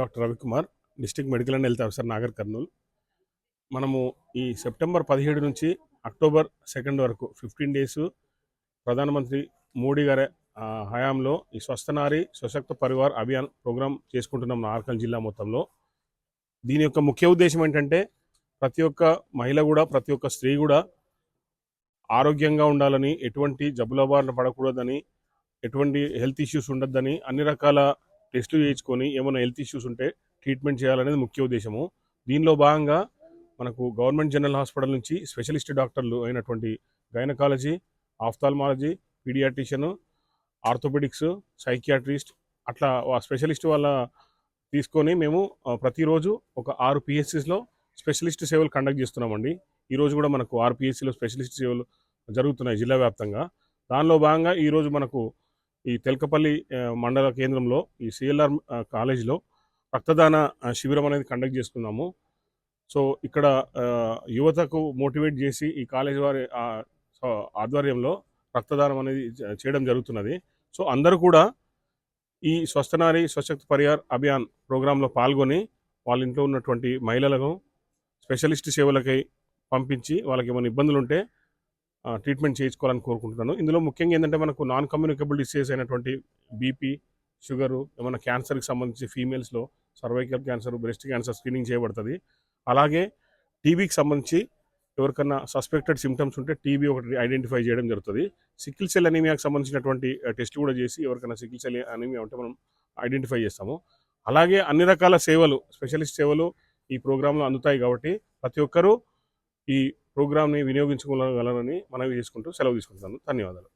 Doctor Ravikumar district medical and health officer Nagar Kurnool. మనము ఈ September పదిహేడు నుంచి అక్టోబర్ సెకండ్ వరకు ఫిఫ్టీన్ డేస్ ప్రధానమంత్రి మోడీ గారి హయాంలో ఈ స్వస్థనారి సశక్త పరివార్ అభియాన్ ప్రోగ్రాం చేసుకుంటున్నాం నార్కల్ జిల్లా మొత్తంలో. దీని యొక్క ముఖ్య ఉద్దేశం ఏంటంటే ప్రతి ఒక్క మహిళ కూడా ప్రతి ఒక్క స్త్రీ కూడా ఆరోగ్యంగా ఉండాలని ఎటువంటి జబ్బుల బారిన పడకూడదని ఎటువంటి హెల్త్ ఇష్యూస్ ఉండొద్దని అన్ని రకాల టెస్టులు చేయించుకొని ఏమైనా హెల్త్ ఇష్యూస్ ఉంటే ట్రీట్మెంట్ చేయాలనేది ముఖ్య ఉద్దేశము. దీనిలో భాగంగా మనకు గవర్నమెంట్ జనరల్ హాస్పిటల్ నుంచి స్పెషలిస్ట్ డాక్టర్లు అయినటువంటి gynaecology ophthalmology paediatrician orthopaedics psychiatrist అట్లా ఆ స్పెషలిస్ట్ వాళ్ళ తీసుకొని మేము ప్రతిరోజు ఒక ఆరు పిహెచ్సిస్లో స్పెషలిస్ట్ సేవలు కండక్ట్ చేస్తున్నామండి. ఈరోజు కూడా మనకు ఆరు పిహెచ్సిలో స్పెషలిస్ట్ సేవలు జరుగుతున్నాయి జిల్లా వ్యాప్తంగా. దానిలో భాగంగా ఈరోజు మనకు ఈ తెలకపల్లి మండల కేంద్రంలో ఈ సిఎల్ఆర్ కాలేజీలో రక్తదాన శిబిరం అనేది కండక్ట్ చేసుకున్నాము. సో ఇక్కడ యువతకు మోటివేట్ చేసి ఈ కాలేజ్ వారి ఆధ్వర్యంలో రక్తదానం అనేది చేయడం జరుగుతున్నది. సో అందరూ కూడా ఈ స్వస్థనారి స్వశక్తి పరిహార్ అభియాన్ ప్రోగ్రాంలో పాల్గొని వాళ్ళ ఇంట్లో ఉన్నటువంటి మహిళలను స్పెషలిస్ట్ సేవలకై పంపించి వాళ్ళకి ఏమైనా ఇబ్బందులు ఉంటే ట్రీట్మెంట్ చేయించుకోవాలని కోరుకుంటున్నాను. ఇందులో ముఖ్యంగా ఏంటంటే మనకు నాన్ కమ్యూనికబుల్ డిసీజెస్ అయినటువంటి బీపీ షుగరు ఏమైనా క్యాన్సర్కి సంబంధించి ఫీమేల్స్లో cervical cancer breast cancer screening చేయబడుతుంది. అలాగే టీబీకి సంబంధించి ఎవరికన్నా సస్పెక్టెడ్ సిమ్టమ్స్ ఉంటే టీబీ ఒకటి ఐడెంటిఫై చేయడం జరుగుతుంది. సికిల్ సెల్ అనీమియాకి సంబంధించినటువంటి టెస్ట్ కూడా చేసి ఎవరికైనా సికిల్ సెల్ అనీమియా ఉంటే మనం ఐడెంటిఫై చేస్తాము. అలాగే అన్ని రకాల సేవలు స్పెషలిస్ట్ సేవలు ఈ ప్రోగ్రాంలో అందుతాయి కాబట్టి ప్రతి ఒక్కరూ ఈ ప్రోగ్రామ్ని వినియోగించుకోగలరని మనవి చేసుకుంటూ సెలవు తీసుకుంటున్నాను. ధన్యవాదాలు.